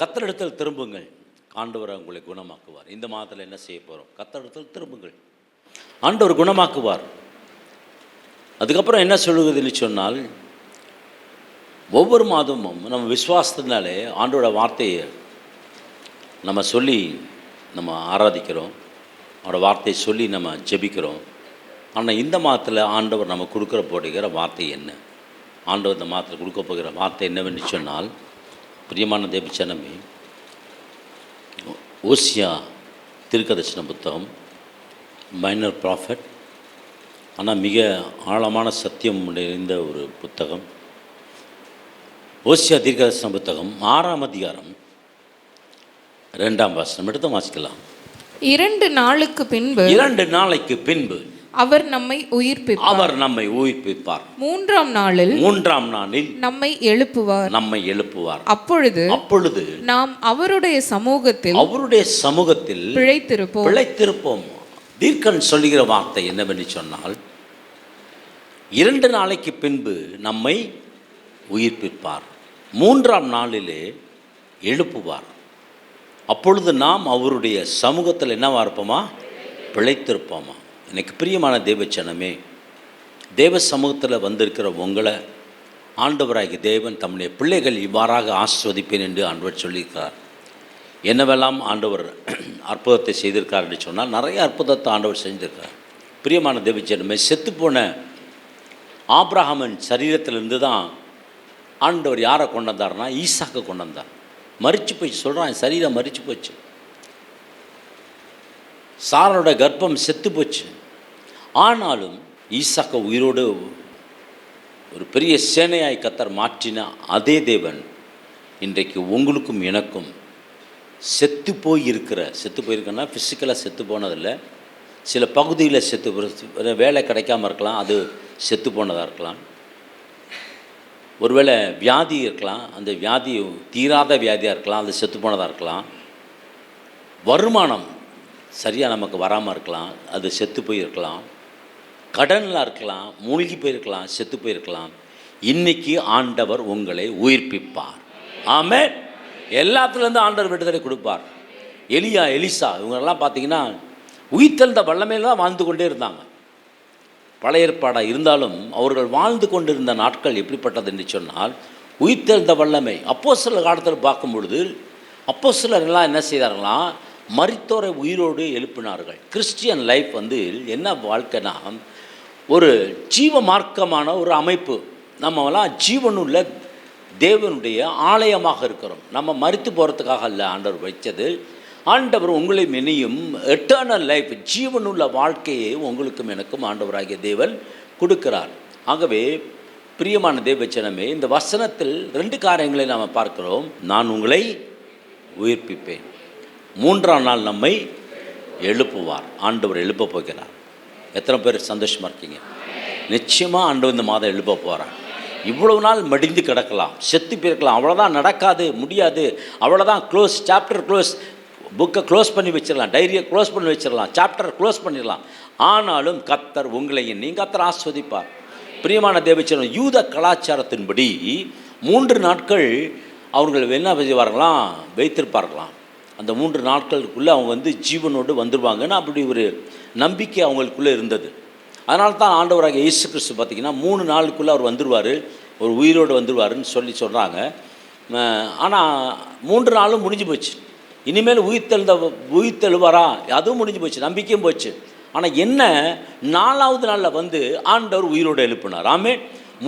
கத்தரிடத்தில் திரும்புங்கள். ஆண்டவர் உங்களை குணமாக்குவார். இந்த மாதத்தில் என்ன செய்ய போகிறோம் கத்தரிடத்தில் திரும்புங்கள். ஆண்டவர் குணமாக்குவார். அதுக்கப்புறம் என்ன சொல்லுவதுன்னு சொன்னால் ஒவ்வொரு மாதமும் நம்ம விசுவாசத்தினாலே ஆண்டோட வார்த்தையை நம்ம சொல்லி நம்ம ஆராதிக்கிறோம். அவரோட வார்த்தையை சொல்லி நம்ம ஜெபிக்கிறோம். ஆனால் இந்த மாதத்தில் ஆண்டவர் நம்ம கொடுக்குற போடுகிற வார்த்தை என்ன? ஆண்டவர் இந்த மாதத்தில் கொடுக்க போகிற வார்த்தை என்னவென்று சொன்னால் பிரியமான தேவச்சனமே ஓசியா திருக்கதர்சன புத்தகம் மைனர் ப்ராஃபட் ஆனால் மிக ஆழமான சத்தியம் நிறைந்த ஒரு புத்தகம். ஓசியா தீர்க்கதர்சன புத்தகம் ஆறாம் அதிகாரம் ரெண்டாம் வாசனம். எடுத்து வாசிக்கலாம். இரண்டு நாளுக்கு பின்பு இரண்டு நாளைக்கு பின்பு அவர் நம்மை உயிர்ப்பிப்பார். அவர் நம்மை உயிர்ப்பிப்பார். மூன்றாம் நாளில் மூன்றாம் நாளில் நம்மை எழுப்புவார். நம்மை எழுப்புவார். அப்பொழுது அப்பொழுது நாம் அவருடைய சமூகத்தில் அவருடைய சமூகத்தில் பிழைத்திருப்போம். பிழைத்திருப்போம். தீர்க்கன் சொல்லுகிற வார்த்தை என்னவென்று சொன்னால் இரண்டு நாளைக்கு பின்பு நம்மை உயிர்ப்பிப்பார். மூன்றாம் நாளிலே எழுப்புவார். அப்பொழுது நாம் அவருடைய சமூகத்தில் என்னவா இருப்போமா? பிழைத்திருப்போமா? எனக்கு பிரியமான தேவச்சனமே தேவ சமூகத்தில் வந்திருக்கிற உங்களை ஆண்டவராகிய தேவன் தம்முடைய பிள்ளைகள் இவ்வாறாக ஆஸ்வதிப்பேன் என்று ஆண்டவர் சொல்லியிருக்கிறார். என்னவெல்லாம் ஆண்டவர் அற்புதத்தை செய்திருக்கார் என்று சொன்னால் நிறைய அற்புதத்தை ஆண்டவர் செஞ்சிருக்கார் பிரியமான தேவச்சனமே செத்துப்போன ஆப்ரஹாமன் சரீரத்திலிருந்து தான் ஆண்டவர் யாரை கொண்டு வந்தார்னா ஈசாக்கை கொண்டு வந்தார் மறித்து போச்சு சொல்கிறான் என் சரீரம் மறிச்சு போச்சு. சாரனோட கர்ப்பம் செத்து போச்சு ஆனாலும் ஈசாக்க உயிரோடு ஒரு பெரிய சேனையாய் கத்தர் மாற்றின அதே தேவன் இன்றைக்கு உங்களுக்கும் எனக்கும் செத்து போய் இருக்கிற செத்து போயிருக்கன்னா ஃபிசிக்கலாக செத்து போனதில்லை. சில பகுதியில் செத்து வேலை கிடைக்காம இருக்கலாம் அது செத்து போனதாக இருக்கலாம். ஒருவேளை வியாதி இருக்கலாம் அந்த வியாதி தீராத வியாதியாக இருக்கலாம் அது செத்து போனதாக இருக்கலாம். வருமானம் சரியாக நமக்கு வராமல் இருக்கலாம் அது செத்து போயிருக்கலாம். கடனில் இருக்கலாம் மூழ்கி போயிருக்கலாம் செத்து போயிருக்கலாம். இன்னைக்கு ஆண்டவர் உங்களை உயிர்ப்பிப்பார். ஆமே எல்லாத்துலேருந்து ஆண்டவர் விடுதலை கொடுப்பார். எலியா எலிசா இவங்கெல்லாம் பார்த்தீங்கன்னா உயிர்த்தெழுந்த வல்லமையில் தான் வாழ்ந்து கொண்டே இருந்தாங்க. பழைய ஏற்பாடாக இருந்தாலும் அவர்கள் வாழ்ந்து கொண்டிருந்த நாட்கள் எப்படிப்பட்டது என்று சொன்னால் உயிர்த்தெழுந்த வல்லமை. அப்போ சில காலத்தில் பார்க்கும் பொழுது அப்போ எல்லாம் என்ன செய்தார்களாம் மரித்தோரை உயிரோடு எழுப்பினார்கள். கிறிஸ்டியன் லைஃப் வந்து என்ன வாழ்க்கைனா ஒரு ஜீவ மார்க்கமான ஒரு அமைப்பு. நம்மலாம் ஜீவனுள்ள தேவனுடைய ஆலயமாக இருக்கிறோம். நம்ம மறித்து போகிறதுக்காக அல்ல ஆண்டவர் வைத்தது. ஆண்டவர் உங்களை மெனியும் எட்டர்னல் லைஃப் ஜீவனுள்ள வாழ்க்கையை உங்களுக்கும் எனக்கும் ஆண்டவராகிய தேவன் கொடுக்கிறார். ஆகவே பிரியமான தேவச்சனமே இந்த வசனத்தில் ரெண்டு காரியங்களை நாம் பார்க்கிறோம். நான் உங்களை உயிர்ப்பிப்பேன். மூன்றாம் நாள் நம்மை எழுப்புவார். ஆண்டவர் எழுப்ப போகிறார். எத்தனை பேர் சந்தோஷமாக இருக்கீங்க? நிச்சயமாக ஆண்டு இந்த மாதம் எழுப்ப போகிறார் இவ்வளவு நாள் மடிந்து கிடக்கலாம் செத்து போயிருக்கலாம் அவ்வளோதான் நடக்காது முடியாது அவ்வளோதான் க்ளோஸ் சாப்டர் க்ளோஸ் புக்கை க்ளோஸ் பண்ணி வச்சிடலாம் டைரியை க்ளோஸ் பண்ணி வச்சிடலாம் சாப்டரை க்ளோஸ் பண்ணிடலாம். ஆனாலும் கத்தர் உங்களையும் நீங்கள் கத்தர் ஆஸ்வதிப்பார்? பிரியமான தேவச்சரம் யூத கலாச்சாரத்தின்படி மூன்று நாட்கள் அவர்கள் என்ன செய்வார்களாம் வைத்திருப்பார்களாம். அந்த மூன்று நாட்களுக்குள்ளே அவங்க வந்து ஜீவனோடு வந்துடுவாங்கன்னு அப்படி ஒரு நம்பிக்கை அவங்களுக்குள்ளே இருந்தது. அதனால தான் ஆண்டவராக இயேசு கிறிஸ்து பார்த்திங்கன்னா மூணு நாளுக்குள்ளே அவர் வந்துடுவார் ஒரு உயிரோடு வந்துடுவாருன்னு சொல்லி சொல்கிறாங்க ஆனால் மூன்று நாளும் முடிஞ்சு போச்சு. இனிமேல் உயிர்த்தெழுந்த உயிர்த்தெழுவாரா அதுவும் முடிஞ்சு போச்சு நம்பிக்கையும் போச்சு. ஆனால் என்ன? நாலாவது நாளில் வந்து ஆண்டவர் உயிரோடு எழுப்பினார். ஆமே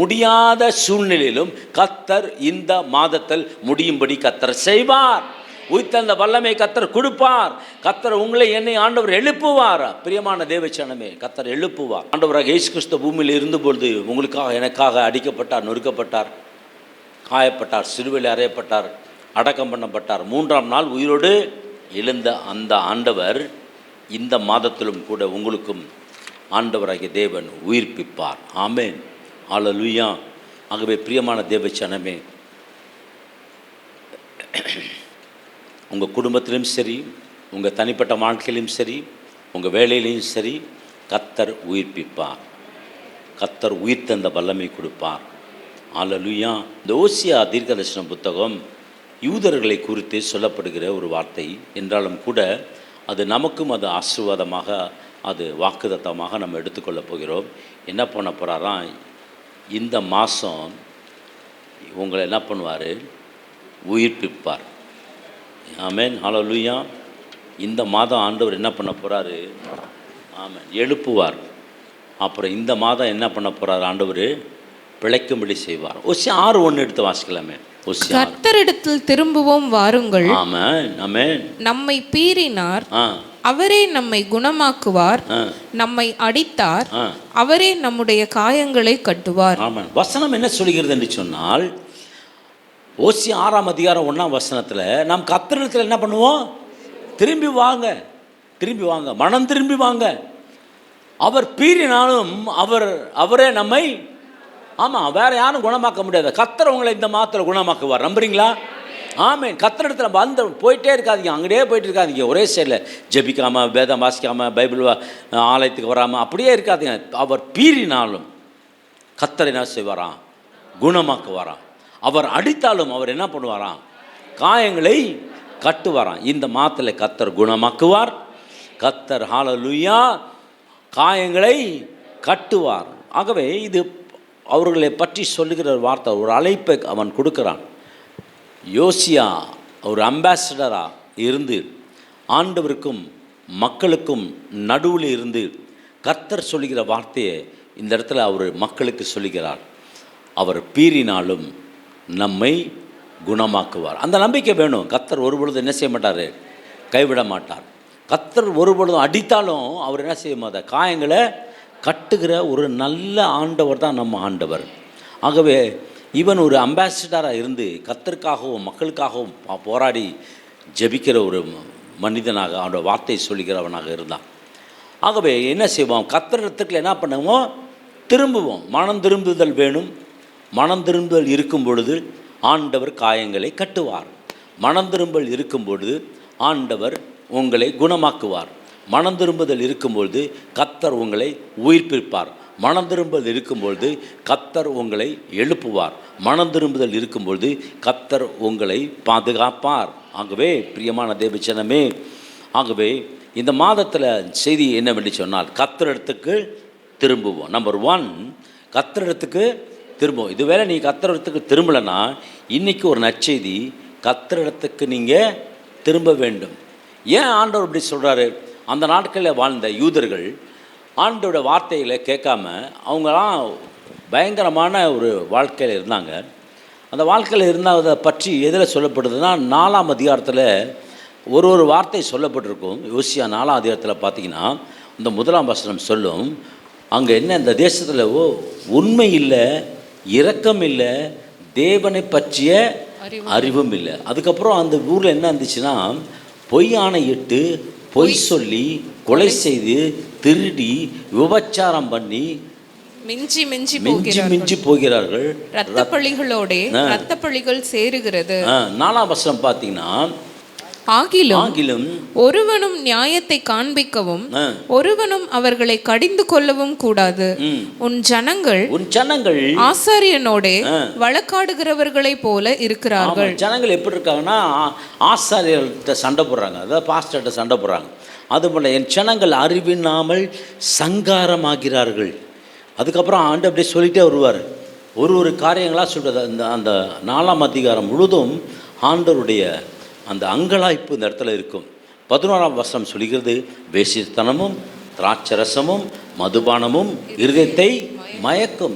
முடியாத சூழ்நிலையிலும் கத்தர் இந்த மாதத்தில் முடியும்படி கத்தர் செய்வார். உயிர்த்தெழுந்த வல்லமை கத்தர் கொடுப்பார். கத்தர் உங்களை என்னை ஆண்டவர் எழுப்புவார்? பிரியமான தேவச்சனமே கத்தர் எழுப்புவார். ஆண்டவராக இயேசு கிறிஸ்து பூமியில் இருந்தபொழுது உங்களுக்காக எனக்காக அடிக்கப்பட்டார் நொறுக்கப்பட்டார் காயப்பட்டார் சிறுவில் அறையப்பட்டார் அடக்கம் பண்ணப்பட்டார். மூன்றாம் நாள் உயிரோடு எழுந்த அந்த ஆண்டவர் இந்த மாதத்திலும் கூட உங்களுக்கும் ஆண்டவராகிய தேவன் உயிர்ப்பிப்பார். ஆமேன். ஆலலுயா ஆகவே பிரியமான தேவச்சனமே உங்கள் குடும்பத்திலும் சரி உங்கள் தனிப்பட்ட வாழ்க்கையிலும் சரி உங்கள் வேலையிலையும் சரி கத்தர் உயிர்ப்பிப்பார். கத்தர் உயிர் தந்த வல்லமை கொடுப்பார். ஆலலுயா இந்த ஓசியா தீர்க்கதர்சன புத்தகம் யூதர்களை குறித்து சொல்லப்படுகிற ஒரு வார்த்தை. என்றாலும் கூட அது நமக்கும் அது ஆசீர்வாதமாக அது வாக்குதத்தமாக நம்ம எடுத்துக்கொள்ளப் போகிறோம். என்ன பண்ண போகிறாராம் இந்த மாதம் உங்களை என்ன பண்ணுவார்? உயிர்ப்பிப்பார். ஆமென். ஹalleluya. இந்த மாதம் ஆண்டவர் என்ன பண்ண போகிறாரு ஆமென். எழுப்புவார். அப்புறம் இந்த மாதம் என்ன பண்ண போகிறார் ஆண்டவர்? பிழைக்கும்படி செய்வார். ஒசி ஆறு ஒன்று எடுத்து வாசிக்கலாமே. கர்த்தரிடத்தில் திரும்புவோம் வாருங்கள். ஆமாம் நம்மை பீறினார். அவரே நம்மை குணமாக்குவார். நம்மை அடித்தார். அவரே நம்முடைய காயங்களை கட்டுவார். ஆமாம் வசனம் என்ன சொல்கிறது என்று சொன்னால் ஓசி ஆறாம் அதிகாரம் ஒன்றாம் வசனத்தில் நாம் கத்திரத்தில் என்ன பண்ணுவோம்? திரும்பி வாங்க. திரும்பி வாங்க. மனம் திரும்பி வாங்க. அவர் பீறினாலும் அவர் அவரே நம்மை ஆமாம் வேற யாரும் குணமாக்க முடியாது. கத்தர் உங்களை இந்த மாத்திரை குணமாக்குவார். நம்புறீங்களா? ஆமென். கத்தர் இடத்துல வந்து போயிட்டே இருக்காதீங்க. அங்கேயே போயிட்டு இருக்காதிங்க. ஒரே சைடில் ஜெபிக்காமல் வேதம் வாசிக்காமல் பைபிள் ஆலயத்துக்கு வராமல் அப்படியே இருக்காதிங்க. அவர் பீறினாலும் கத்தர் என்ன செய்வாராம்? குணமாக்குவாராம். அவர் அடித்தாலும் அவர் என்ன பண்ணுவாராம்? காயங்களை கட்டுவாராம். இந்த மாத்தில் கத்தர் குணமாக்குவார். கத்தர் ஹாலலுயா காயங்களை கட்டுவார். ஆகவே இது அவர்களை பற்றி சொல்லுகிற ஒரு வார்த்தை ஒரு அழைப்பை அவன் கொடுக்கிறான். யோசியா ஒரு அம்பாசடராக இருந்து ஆண்டவருக்கும் மக்களுக்கும் நடுவில் இருந்து கர்த்தர் சொல்லுகிற வார்த்தையை இந்த இடத்துல அவர் மக்களுக்கு சொல்லுகிறார். அவர் பீறினாலும் நம்மை குணமாக்குவார். அந்த நம்பிக்கை வேணும். கத்தர் ஒரு பொழுது என்ன செய்ய மாட்டார்? கைவிட மாட்டார். கத்தர் ஒரு பொழுதும் அடித்தாலும் அவர் என்ன செய்ய மாட்டார்? காயங்களை கட்டுகிற ஒரு நல்ல ஆண்டவர் தான் நம்ம ஆண்டவர். ஆகவே இவன் ஒரு அம்பாசிடராக இருந்து கத்தருக்காகவும் மக்களுக்காகவும் போராடி ஜெபிக்கிற ஒரு மனிதனாக அவனோட வார்த்தை சொல்லுகிறவனாக இருந்தான். ஆகவே என்ன செய்வோம்? கத்திரத்துக்கு என்ன பண்ணுவோம்? திரும்புவோம். மனம் திரும்புதல் வேணும். மனம் திரும்பல் இருக்கும் பொழுது ஆண்டவர் காயங்களை கட்டுவார். மனம் திரும்பல் இருக்கும் பொழுது ஆண்டவர் உங்களை குணமாக்குவார். மனம் திரும்புதல் இருக்கும்பொழுது கத்தர் உங்களை உயிர்ப்பிப்பார். மனம் திரும்புதல் இருக்கும்பொழுது கத்தர் உங்களை எழுப்புவார். மனம் திரும்புதல் இருக்கும்பொழுது கத்தர் உங்களை பாதுகாப்பார். ஆகவே பிரியமான தேவச்சனமே ஆகவே இந்த மாதத்தில் செய்தி என்னவென்று சொன்னால் கத்திரிடத்துக்கு திரும்புவோம். நம்பர் ஒன் கத்திரிடத்துக்கு திரும்பும் இது வேளை நீ கத்திரிடத்துக்கு திரும்பலைன்னா இன்றைக்கி ஒரு நற்செய்தி கத்திரிடத்துக்கு நீங்கள் திரும்ப வேண்டும். ஏன் ஆண்டவர் இப்படி சொல்கிறாரு அந்த நாட்களில் வாழ்ந்த யூதர்கள் ஆண்டோட வார்த்தைகளை கேட்காம அவங்களாம் பயங்கரமான ஒரு வாழ்க்கையில் இருந்தாங்க. அந்த வாழ்க்கையில் இருந்ததை பற்றி எதில் சொல்லப்படுதுன்னா நாலாம் அதிகாரத்தில் ஒரு ஒரு வார்த்தை சொல்லப்பட்டிருக்கும். யோசியா நாலாம் அதிகாரத்தில் பார்த்தீங்கன்னா இந்த முதலாம் வசனம் சொல்லும் அங்கே என்ன இந்த தேசத்தில் உண்மை இல்லை இரக்கம் இல்லை தேவனை பற்றிய அறிவும் இல்லை. அதுக்கப்புறம் அந்த ஊரில் என்ன இருந்துச்சுன்னா பொய் ஆணையிட்டு பொய் சொல்லி கொலை செய்து திருடி விபச்சாரம் பண்ணி மிஞ்சி மிஞ்சி மிஞ்சி போகிறார்கள் மிஞ்சி போகிறார்கள். இரத்த பழிகளோட இரத்த பழிகள் சேருகிறது. நாலாம் வசனம் பார்த்தீங்கன்னா ஆகிலும் ஆகிலும் ஒருவனும் நியாயத்தை காண்பிக்கவும் ஒருவனும் அவர்களை கடிந்து கொள்ளவும் கூடாது. உன் ஜனங்கள் உன் ஜனங்கள் ஆசாரியனோடே வழக்காடுகிறவர்களைப் போல இருக்கிறார்கள். ஜனங்கள் எப்படி இருக்காங்கன்னா ஆசாரியர்கிட்ட சண்டை போடுறாங்க. அதாவது பாஸ்டர்கிட்ட சண்டை போடுறாங்க. அதுபோல் என் ஜனங்கள் அறிவினாமல் சங்காரமாகிறார்கள். அதுக்கப்புறம் ஆண்டு அப்படியே சொல்லிட்டே வருவார். ஒரு ஒரு காரியங்களாக சொல்கிறது அந்த அந்த நாலாம் அதிகாரம் முழுதும் ஆண்டவருடைய அந்த அங்கலாய்ப்பு இந்த இடத்துல இருக்கும். பதினோராம் வசனம் சொல்கிறது வேசித்தனமும் திராட்சரசமும் மதுபானமும் இருதயத்தை மயக்கும்.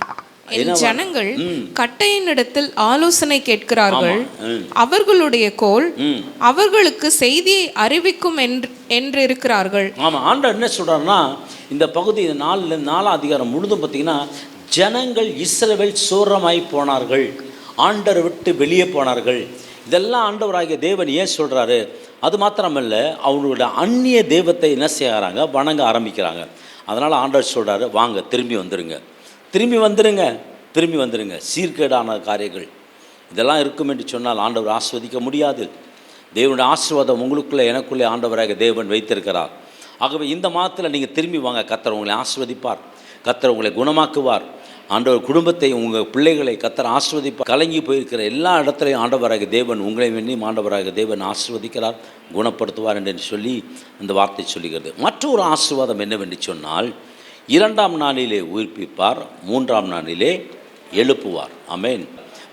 ஜனங்கள் ம். கட்டையினிடத்தில் ஆலோசனை கேட்கிறார்கள். அவர்களுடைய கோல் அவர்களுக்கு செய்தியை அறிவிக்கும் என்று இருக்கிறார்கள். ஆமாம் ஆண்டவர் என்ன சொல்கிறாருன்னா இந்த பகுதி நாலில் நாலாம் அதிகாரம் முழுதும் பார்த்தீங்கன்னா ஜனங்கள் இஸ்ரவேல் சூரமாய் போனார்கள். ஆண்டரை விட்டு வெளியே போனார்கள். இதெல்லாம் ஆண்டவராகிய தேவன் ஏன் சொல்கிறாரு அது மாத்திரமல்ல அவங்களோட அந்நிய தெய்வத்தை என்ன செய்கிறாங்க வணங்க ஆரம்பிக்கிறாங்க. அதனால் ஆண்டவர் சொல்கிறாரு வாங்க திரும்பி வந்துடுங்க திரும்பி வந்துடுங்க திரும்பி வந்துடுங்க சீர்கேடான காரியங்கள். இதெல்லாம் இருக்கும் என்று சொன்னால் ஆண்டவர் ஆஸ்வதிக்க முடியாது. தேவனுடைய ஆசீர்வாதம் உங்களுக்குள்ளே எனக்குள்ளே ஆண்டவராக தேவன் வைத்திருக்கிறார். ஆகவே இந்த மாதத்தில் நீங்கள் திரும்பி வாங்க. கத்தர் உங்களை ஆஸ்வதிப்பார். கத்தர் உங்களை குணமாக்குவார். ஆண்டவர் குடும்பத்தை உங்கள் பிள்ளைகளை கத்தர் ஆஸ்வதிப்பார் கலங்கி போயிருக்கிற எல்லா இடத்துலையும் ஆண்டவராக தேவன் உங்களை வேண்டியும் ஆண்டவராக தேவன் ஆசிர்வதிக்கிறார் குணப்படுத்துவார் என்று சொல்லி அந்த வார்த்தை சொல்லுகிறது. மற்றொரு ஆசீர்வாதம் என்னவென்று சொன்னால் இரண்டாம் நாளிலே உயிர்ப்பிப்பார் மூன்றாம் நாளிலே எழுப்புவார். அமேன்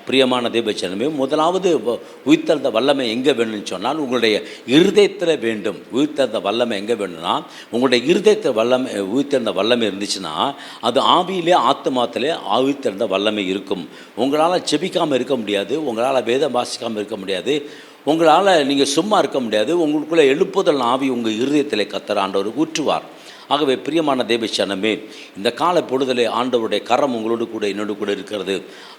பிரியமான தேவச்சனமே முதலாவது வ- உயிர்த்தெழுந்த வல்லமை எங்கே வேணும்னு சொன்னால் உங்களுடைய இருதயத்தில் வேண்டும். உயிர்த்தெழுந்த வல்லமை எங்கே வேணும்னா உங்களுடைய இருதயத்தில் வல்லமை உயிர்த்தெழுந்த வல்லமை இருந்துச்சுன்னா அது ஆவியிலே ஆத்மாத்திலே உயிர்த்தெழுந்த வல்லமை இருக்கும். உங்களால் செபிக்காமல் இருக்க முடியாது உங்களால் வேதம் வாசிக்காமல் இருக்க முடியாது உங்களால் நீங்கள் சும்மா இருக்க முடியாது உங்களுக்குள்ளே எழுப்புதல் ஆவி உங்கள் இருதயத்தில் கத்தர் ஆண்டவர் ஊற்றுவார். ஆகவே பிரியமான தேவச்சனமே இந்த கால பொழுதலே ஆண்டவருடைய கரம் உங்களோடு கூட என்னோடு கூட இருக்கிறது.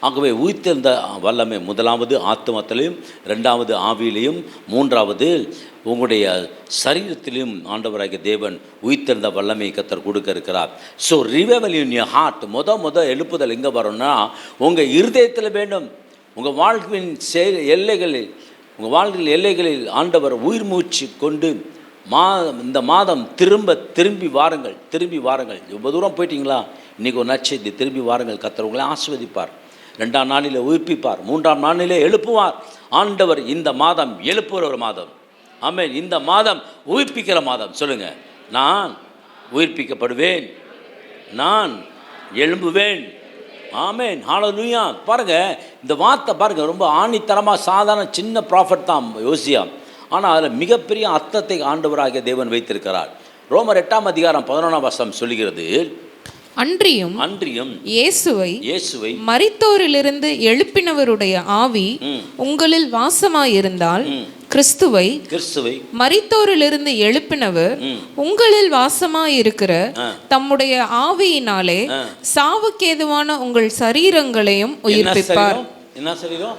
ஆகவே உயிர்த்தெழுந்த வல்லமை முதலாவது ஆத்மத்திலையும் ரெண்டாவது ஆவியிலையும் மூன்றாவது உங்களுடைய சரீரத்திலும் ஆண்டவராகிய தேவன் உயிர்த்தெழுந்த வல்லமை கத்தர் கொடுக்க இருக்கிறார். So revival in your heart முத முத எழுப்புதல் எங்கே வரும்னா உங்கள் இருதயத்தில் வேண்டும். உங்கள் வாழ்க்கையின் செயல் எல்லைகளில் உங்கள் வாழ்க்கையில் எல்லைகளில் ஆண்டவர் உயிர் மூச்சு கொண்டு மா இந்த மாதம் திரும்ப திரும்பி வாருங்கள் திரும்பி வாருங்கள். இவ்வளோ தூரம் போயிட்டீங்களா? இன்றைக்கி ஒரு நச்செய்தி திரும்பி வாருங்கள். கத்தர் ஆஸ்வதிப்பார் ரெண்டாம் நாளில் உயிர்ப்பிப்பார். மூன்றாம் நாளிலே எழுப்புவார். ஆண்டவர் இந்த மாதம் எழுப்புகிற ஒரு மாதம். ஆமே இந்த மாதம் உயிர்ப்பிக்கிற மாதம். சொல்லுங்கள் நான் உயிர்ப்பிக்கப்படுவேன். நான் எழும்புவேன். ஆமேன். ஹalleluya பாருங்க இந்த வார்த்தை பாருங்கள் ரொம்ப ஆணித்தரமாக சாதாரண சின்ன ப்ராஃபட் தான் யோசியா. ஆனால் அதில் மிகப்பெரிய அர்த்தத்தை ஆண்டவராகிய தேவன் வைத்திருக்கிறார் ரோமர் எட்டாம் அதிகாரம் பதினொன்றாம் வசனம் சொல்லுகிறது அன்றியும் அன்றியும் இயேசுவை இயேசுவை மரித்தோரிலிருந்து எழுப்பினவருடைய ஆவி. உங்களில் வாசமாயிருந்தால். கிறிஸ்துவை கிறிஸ்துவை மரித்தோரிலிருந்து எழுப்பினவர். உங்களில் வாசமாயிருக்கிற. தம்முடைய ஆவியினாலே. சாவுக்கேதுவான உங்கள் சரீரங்களையும் உயிர்ப்பிப்பார் என்ன சரீரம்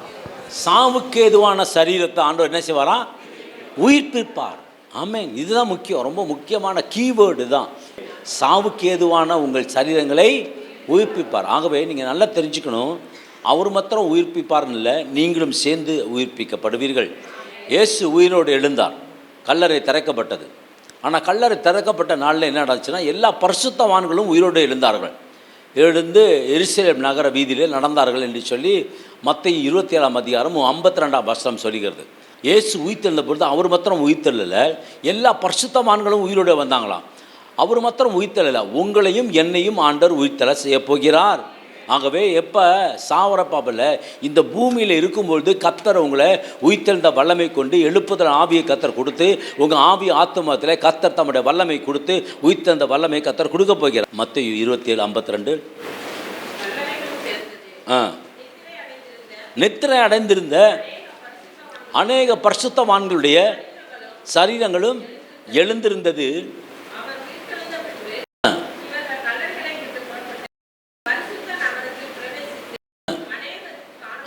சாவுக்கு ஏதுவான சரீரத்தை ஆண்டவர் என்ன செய்வாராம் உயிர்ப்பிப்பார். ஆமேன். இதுதான் முக்கியம். ரொம்ப முக்கியமான கீவேர்டு தான். சாவுக்கு ஏதுவான உங்கள் சரீரங்களை உயிர்ப்பிப்பார். ஆகவே நீங்கள் நல்லா தெரிஞ்சுக்கணும். அவர் மாத்திரம் உயிர்ப்பிப்பார்னு இல்லை நீங்களும் சேர்ந்து உயிர்ப்பிக்கப்படுவீர்கள். இயேசு உயிரோடு எழுந்தார். கல்லறை திறக்கப்பட்டது. ஆனால் கல்லறை திறக்கப்பட்ட நாளில் என்ன நடந்துச்சுன்னா எல்லா பரிசுத்தவான்களும் உயிரோடு எழுந்தார்கள். எழுந்து எரிசலேம் நகர வீதியிலே நடந்தார்கள் என்று சொல்லி மற்ற இருபத்தி ஏழாம் அதிகாரம் ஐம்பத்தி ரெண்டாம் வசனம் சொல்லுகிறது. இயேசு உயிர்த்தெழுந்த பொழுது அவர் மாத்திரம் உயிர்த்தெழல எல்லா பரிசுத்தமான்களும் உயிரோடு வந்தாங்களாம். அவர் மாத்திரம் உயிர்த்தெழல உங்களையும் என்னையும் ஆண்டவர் உயிர்த்தெழ செய்ய போகிறார். ஆகவே எப்போ சாவரப்பாப்பில் இந்த பூமியில் இருக்கும்பொழுது கத்தர் உங்களை உயிர்த்தெழுந்த வல்லமை கொண்டு எழுப்புதல் ஆவியை கத்தர் கொடுத்து உங்கள் ஆவி ஆத்மத்தில் கத்தர் தம்முடைய வல்லமை கொடுத்து உயிர்த்தெழுந்த வல்லமை கத்தர் கொடுக்க போகிறார். மற்ற இருபத்தி ஏழு ஐம்பத்தி ரெண்டு ஆ. நித்திரை அடைந்திருந்த அநேக பரிசுத்தவான்களுடைய சரீரங்களும் எழுந்திருந்தது.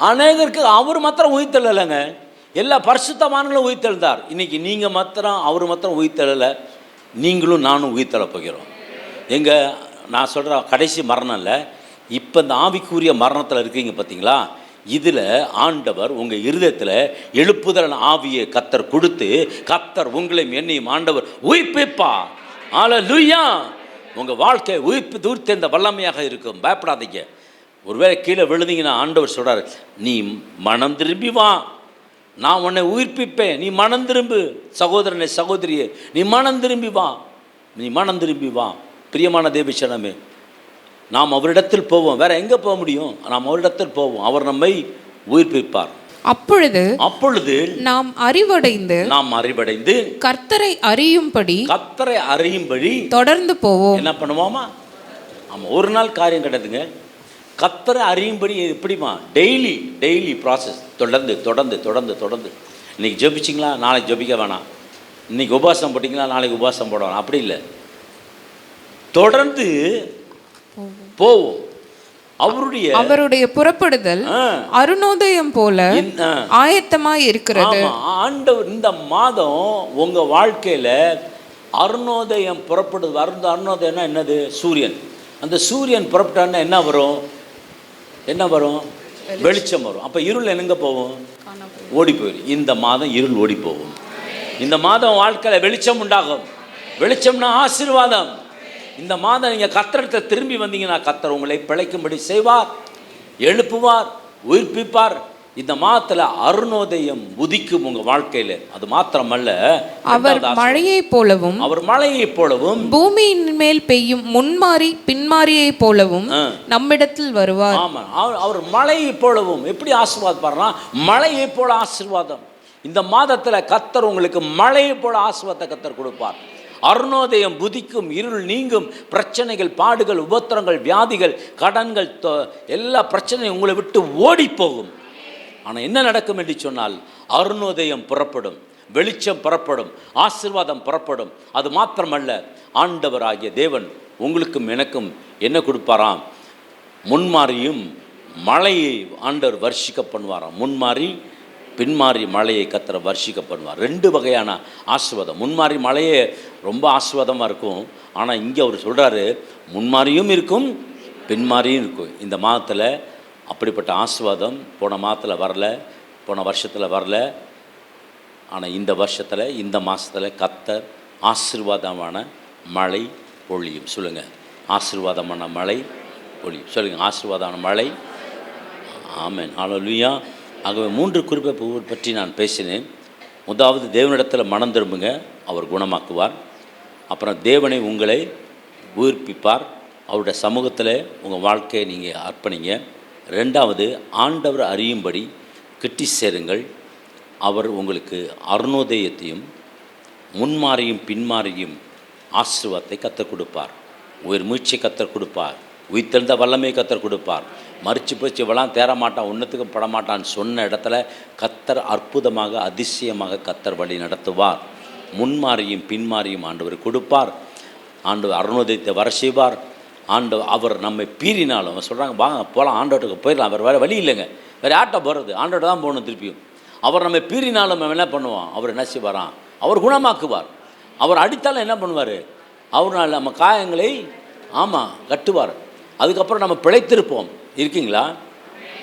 அநேகருக்கு அவர் மாத்திரம் உயிர்த்தெழலைங்க எல்லா பரிசுத்தமானங்களும் உயிர்த்தெழுந்தார் இன்னைக்கு நீங்கள் மாத்திரம் அவர் மாத்திரம் உயிர்த்தெழலை நீங்களும் நானும் உயிர்த்தெழ போகிறோம். எங்க நான் சொல்கிற கடைசி மரணம் இல்லை. இப்போ இந்த ஆவிக்குரிய மரணத்தில் இருக்கீங்க பார்த்தீங்களா இதில் ஆண்டவர் உங்கள் இருதயத்தில் எழுப்புதலன் ஆவியை கத்தர் கொடுத்து கத்தர் உங்களையும் என்னையும் ஆண்டவர் உயிர்ப்பிப்பா ஆல லுய்யா உங்கள் வாழ்க்கையை உயிர்ப்பு தூர்த்தெந்த வல்லமையாக இருக்கும். பயப்படாதீங்க. ஒருவேளை கீழே விழுந்தீங்கன்னா ஆண்டவர் சொல்கிறார் நீ மனம் திரும்பி வா. நான் உன்னை உயிர்ப்பிப்பேன். நீ மனம் திரும்பு. சகோதரனை சகோதரியே நீ மனம் திரும்பி வா. நீ மனம் திரும்பி வா. பிரியமான தேவிச்சனமே நாம் அவரிடத்தில் போவோம். வேற எங்கே போக முடியும்? நாம் அவரிடத்தில் போவோம். அவர் நம்மை உயிர்ப்பிப்பார். அப்பொழுது அப்பொழுது நாம் அறிவடைந்து நாம் அறிவடைந்து கர்த்தரை அறியும்படி கத்தரை அறியும்படி தொடர்ந்து போவோம். என்ன பண்ணுவோமா? ஆமாம் ஒரு நாள் காரியம் கிடையாதுங்க. கத்தரை அறியும்படி எப்படிமா டெய்லி டெய்லி ப்ராசஸ் தொடர்ந்து தொடர்ந்து தொடர்ந்து தொடர்ந்து. இன்னைக்கு ஜெபிச்சிங்களா? நாளைக்கு ஜெபிக்க வேணாம். இன்னைக்கு உபவாசம் போட்டிங்களா? நாளைக்கு உபவாசம் போட வேணாம் அப்படி இல்லை. தொடர்ந்து போவோம். அவருடைய அவருடைய புறப்படுதல் அருணோதயம் போல. ஆயத்தமாய் இருக்கிறது. ஆண்டவர் இந்த மாதம் உங்க வாழ்க்கையில அருணோதயம் புறப்படுது. அருந்த அருணோதயம்னா என்னது? சூரியன். அந்த சூரியன் புறப்பட்டான்னா என்ன வரும்? என்ன வரும்? வெளிச்சம். வரும். அப்ப இருள் எங்க போகும்? ஓடி போயிடும் இந்த மாதம் இருள் ஓடி போகும். இந்த மாதம் வாழ்க்கையில வெளிச்சம் உண்டாகும். வெளிச்சம்னா ஆசீர்வாதம். இந்த மாதம் நீங்கள் கத்தரத்தை திரும்பி வந்தீங்கன்னா கத்தர் உங்களை பிழைக்கும்படி செய்வார் எழுப்புவார் உயிர்ப்பிப்பார். இந்த மாதத்துல அருணோதயம் உதிக்கும் உங்க வாழ்க்கையில. அது மாத்திரமல்ல அவர் ஆசீர்வாதம். மழையைப் போலவும் அவர் மழையைப் போலவும் பூமியின் மேல் பெய்யும் முன்மாறி பின்மாரியைப் போலவும். நம்மிடத்தில் வருவார். ஆமா அவர் அவர் மழையைப் போலவும். எப்படி ஆசீர்வாதப்படுறா மழையைப் போல ஆசீர்வாதம். இந்த மாதத்துல கத்தர் உங்களுக்கு மழையைப் போல ஆசீர்வாதத்தை கத்தர் கொடுப்பார். அருணோதயம் புதிக்கும் இருள் நீங்கும் பிரச்சனைகள் பாடுகள் உபத்திரங்கள் வியாதிகள் கடன்கள் தொ- எல்லா பிரச்சனையும் உங்களை விட்டு ஓடி போகும் ஆனால் என்ன நடக்கும் என்று சொன்னால் அருணோதயம் புறப்படும் வெளிச்சம் புறப்படும் ஆசிர்வாதம் புறப்படும். அது மாத்திரமல்ல ஆண்டவராகிய தேவன் உங்களுக்கும் எனக்கும் என்ன கொடுப்பாராம்? முன்மாறியும் மழையை ஆண்டவர் வர்ஷிக்க பண்ணுவாராம். முன்மாறி பின்மாறி மழையை கத்திர வர்ஷிக்க பண்ணுவார் ரெண்டு வகையான ஆசிர்வாதம். முன்மாறி மழையே ரொம்ப ஆசிர்வாதமாக இருக்கும். ஆனால் இங்கே அவர் சொல்கிறாரு முன்மாறியும் இருக்கும் பின்மாறியும் இருக்கும். இந்த மாதத்தில் அப்படிப்பட்ட ஆசிர்வாதம் போன மாதத்தில் வரல போன வருஷத்தில் வரல. ஆனால் இந்த வருஷத்தில் இந்த மாதத்தில் கத்தர் ஆசீர்வாதமான மழை பொழியும். சொல்லுங்கள் ஆசீர்வாதமான மழை பொழியும். சொல்லுங்கள் ஆசீர்வாதமான மழை. ஆமென். ஹalleluya. ஆகவே மூன்று குறிப்பை பற்றி நான் பேசினேன். முதலாவது தேவனிடத்தில் மனம் திரும்புங்க அவர் குணமாக்குவார். அப்புறம் தேவனை உங்களை உயிர்ப்பிப்பார். அவருடைய சமூகத்தில் உங்கள் வாழ்க்கையை நீங்கள் அர்ப்பணிங்க. ரெண்டாவது ஆண்டவர் அறியும்படி கிட்டி சேருங்கள். அவர் உங்களுக்கு அருணோதயத்தையும் முன்மாறியும் பின்மாறியும் ஆசிர்வாதத்தை கற்றுக் கொடுப்பார். உயிர் மூச்சை கற்றுக் கொடுப்பார். உயிர்த்தெழுந்த வல்லமை கற்றுக் கொடுப்பார். மறிச்சு போச்சு இவெல்லாம் தேற மாட்டான் ஒன்றுத்துக்கும் படமாட்டான்னு சொன்ன இடத்துல கத்தர் அற்புதமாக அதிசயமாக கத்தர் வழி நடத்துவார். முன்மாறியும் பின்மாறியும் ஆண்டவர் கொடுப்பார். ஆண்டவர் அருணோதயத்தை வர செய்வார். ஆண்டு அவர் நம்மை பீறினாலும் சொல்கிறாங்க வாங்க போகலாம் ஆண்டோட்டுக்கு போயிடலாம் அவர் வேறு வழி இல்லைங்க. வேறு ஆட்டோ போகிறது ஆண்டோட தான் போகணும் திருப்பியும். அவர் நம்மை பீறினாலும் என்ன பண்ணுவான்? அவர் என்ன செய்வாராம்? அவர் குணமாக்குவார். அவர் அடித்தாலும் என்ன பண்ணுவார்? அவரால் நம்ம காயங்களை ஆமாம் கட்டுவார். அதுக்கப்புறம் நம்ம பிழைத்திருப்போம். இருக்கீங்களா?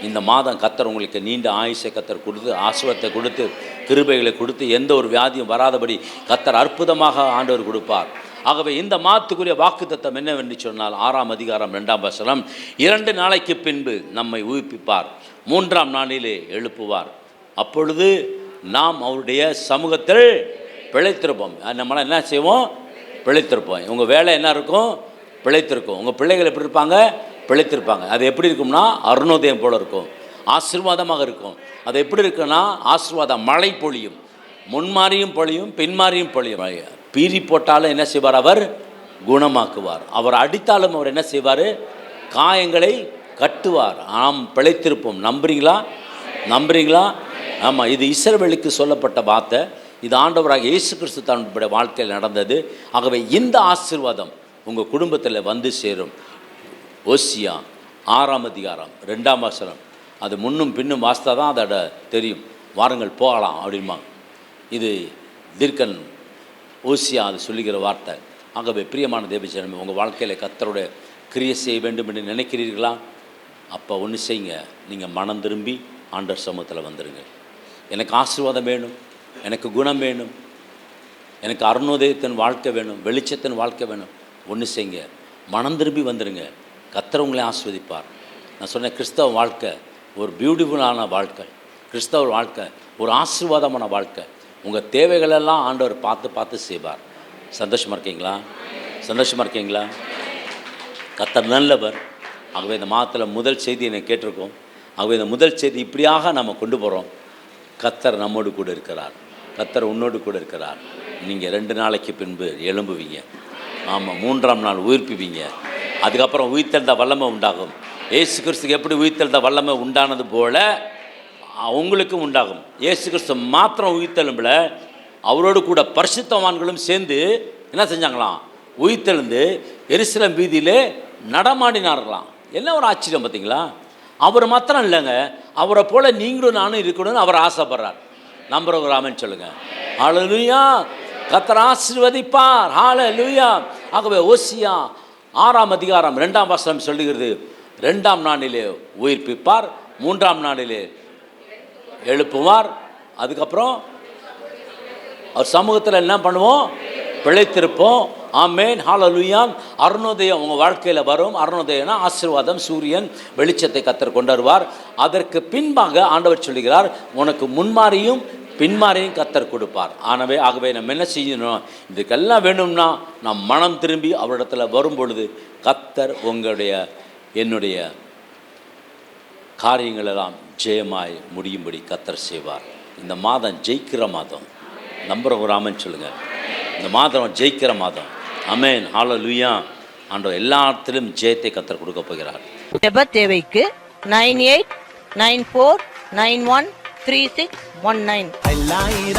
இந்த மாதம் கத்தர் உங்களுக்கு நீண்ட ஆயுஷை கத்தர் கொடுத்து ஆசுவத்தை கொடுத்து கிருபைகளை கொடுத்து எந்த ஒரு வியாதியும் வராதபடி கத்தர் அற்புதமாக ஆண்டவர் கொடுப்பார். ஆகவே இந்த மாதத்துக்குரிய வாக்குத்தத்தம் என்னவென்று சொன்னால் ஆறாம் அதிகாரம் ரெண்டாம் வசனம் இரண்டு நாளைக்கு பின்பு நம்மை உயிர்ப்பிப்பார் மூன்றாம் நாளிலே எழுப்புவார். அப்பொழுது நாம் அவருடைய சமூகத்தில் பிழைத்திருப்போம். நம்மளாம் என்ன செய்வோம்? பிழைத்திருப்போம். உங்கள் வேலை என்ன இருக்கும்? பிழைத்திருக்கும். உங்கள் பிள்ளைகள் எப்படி இருப்பாங்க? பிழைத்திருப்பாங்க. அது எப்படி இருக்கும்னா அருணோதயம் போல இருக்கும். ஆசீர்வாதமாக இருக்கும். அது எப்படி இருக்குன்னா ஆசீர்வாதம் மழை பொழியும். முன்மாறியும் பொழியும் பின்மாறியும் பொழியும். பீறி போட்டாலும் என்ன செய்வார் அவர்? குணமாக்குவார். அவர் அடித்தாலும் அவர் என்ன செய்வார்? காயங்களை கட்டுவார். நாம் பிழைத்திருப்போம். நம்புறீங்களா? நம்புறீங்களா? ஆமாம் இது இஸ்ரவேலுக்கு சொல்லப்பட்ட வார்த்தை. இது ஆண்டவராக இயேசு கிறிஸ்து தன்னுடைய வாழ்க்கையில் நடந்தது. ஆகவே இந்த ஆசீர்வாதம் உங்கள் குடும்பத்தில் வந்து சேரும். ஓசியா ஆறாம் அதிகாரம் ரெண்டாம் வசனம். அது முன்னும் பின்னும் வாஸ்தா தான் அதோட தெரியும். வாருங்கள் போகலாம் அப்படிம்பாங்க. இது தீர்க்கன் ஓசியா அது சொல்லுகிற வார்த்தை. ஆகவே பிரியமான தேவச்சனமே உங்கள் வாழ்க்கையில் கத்தருடைய கிரியை செய்ய வேண்டும் என்று நினைக்கிறீர்களா? அப்போ ஒன்று செய்யுங்க. நீங்கள் மனம் திரும்பி ஆண்டர் சமூகத்தில் வந்துடுங்க எனக்கு ஆசீர்வாதம் வேணும் எனக்கு குணம் வேணும் எனக்கு அருணோதயத்தின் வாழ்க்கை வேணும் வெளிச்சத்தின் வாழ்க்கை வேணும். ஒன்று செய்யுங்க. மனம் திரும்பி வந்துடுங்க கத்தர் உங்களை ஆஸ்வதிப்பார் நான் சொன்னேன் கிறிஸ்தவ வாழ்க்கை ஒரு பியூட்டிஃபுல்லான வாழ்க்கை. கிறிஸ்தவ வாழ்க்கை ஒரு ஆசீர்வாதமான வாழ்க்கை. உங்கள் தேவைகளெல்லாம் ஆண்டவர் பார்த்து பார்த்து செய்வார். சந்தோஷமாக இருக்கீங்களா? சந்தோஷமாக இருக்கீங்களா? கத்தர் நல்லவர். ஆகவே இந்த மாதத்தில் முதல் செய்தி என்னை கேட்டிருக்கோம். ஆகவே இந்த முதல் செய்தி இப்படியாக நம்ம கொண்டு போகிறோம் கத்தர் நம்மோடு கூட இருக்கிறார். கத்தர் உன்னோடு கூட இருக்கிறார். நீங்கள் ரெண்டு நாளைக்கு பின்பு எழும்புவீங்க. ஆமாம் மூன்றாம் நாள் உயிர்ப்பிப்பீங்க. அதுக்கப்புறம் உயிர்த்தெழுந்த வல்லமை உண்டாகும். ஏசு கிறிஸ்துக்கு எப்படி உயிர்த்தெழுந்த வல்லமை உண்டானது போல் அவங்களுக்கும் உண்டாகும். ஏசு கிறிஸ்து மாத்திரம் உயிர்த்தெழும்பில் அவரோடு கூட பரிசுத்தவான்களும் சேர்ந்து என்ன செஞ்சாங்களாம்? உயிர்த்தெழுந்து எருசலம் வீதியிலே நடமாடினார்களாம். என்ன ஒரு ஆச்சரியம் பார்த்தீங்களா? அவர் மாத்திரம் இல்லைங்க. அவரை போல் நீங்களும் நானும் இருக்கணும்னு அவர் ஆசைப்படுறார். நம்புறவங்க ராமன் சொல்லுங்க. ஹalleluya கத்தர் ஆசீர்வதிப்பார். ஹalleluya ஆகவே ஓசியா ஆறாம் அதிகாரம் ரெண்டாம் வசனம் சொல்லுகிறது. ரெண்டாம் நாளிலே உயிர்ப்பிப்பார் மூன்றாம் நாளிலே எழுப்புவார். அதுக்கப்புறம் அவர் சமூகத்தில் என்ன பண்ணுவோம்? பிழைத்திருப்போம். ஆமேன் ஹாலலுயாம் அருணோதயம் உங்கள் வாழ்க்கையில் வரும். அருணோதயம்னா ஆசீர்வாதம் சூரியன் வெளிச்சத்தை கத்தர் கொண்டு வருவார். அதற்கு பின்பாக ஆண்டவர் சொல்லுகிறார் உனக்கு முன்மாறியும் பின்மாறியும் கத்தர் கொடுப்பார். ஆனவே ஆகவே நம்ம என்ன செய்யணும்? இதுக்கெல்லாம் வேணும்னா நாம் மனம் திரும்பி அவரிடத்தில் வரும் பொழுது கத்தர் உங்களுடைய என்னுடைய காரியங்களெல்லாம் ஜெயமாய் முடியும்படி கத்தர் செய்வார். இந்த மாதம் ஜெயிக்கிற மாதம். நம்புறவங்க ராமன் சொல்லுங்கள் இந்த மாதம் ஜெயிக்கிற மாதம். அமேன் லூயா ஆண்டவர் எல்லாத்திலும் ஜெயத்தை கத்தர் கொடுக்க போகிறார். ஜெப தேவைக்கு nine eight nine four nine one three six one nine എല്ലായിരം